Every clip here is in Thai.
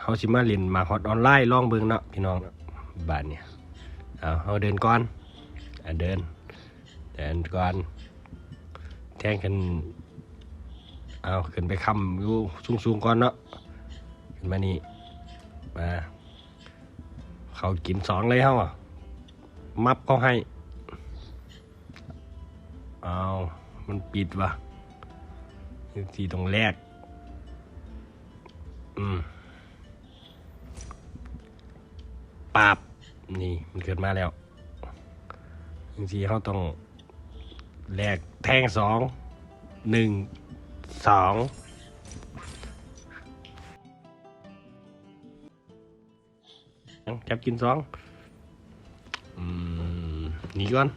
เฮาสิมาเล่นมาฮอตออนไลน์ลองเบิ่งเนาะพี่น้องบาดเนี่ยเอาเฮาเดินก่อนอเดินเดินก่อนแทงขึ้นเอาขึ้นไปค้ำอยู่สูงๆก่อนเนาะขึ้นมานี่มาเขากินสองเลยเฮาอะมับเขาให้เอามันปิดวะที่ตรงแรก อืม ปาบนี่มันเกิดมาแล้วจริงๆเขาต้องแลกแทงสองหนึ่งสองจับกินสองหนีก่อน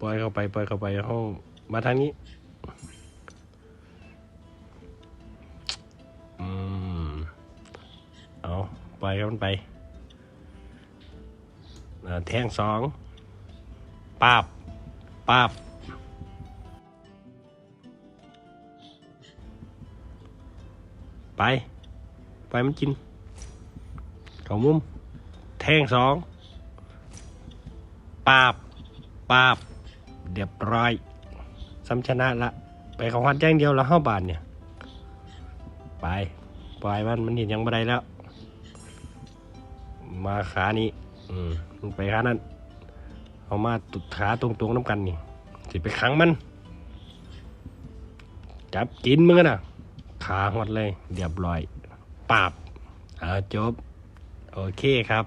ปล่อยเข้าไปปล่อยเข้าไปเขามาทางนี้ เอาปล่อยมันไปแทงสองปาบปาบไป ไปมันกินเขามุม แทงสองปาบปาบเรียบร้อยซ้ำชนะละ ไปเขาหัดอย่างเดียวแล้วเข้าบานเนี่ย ไป ปล่อยมันมันเห็นยังบัไดแล้ว มาขานี้ อืมไปขานั้นเอามาตุดขาตรงๆน้ำกันนี่สิไปขังมัน จับกินมึงอนะขาหดเลยเรียบร้อยปาบเอาจบ โอเคครับ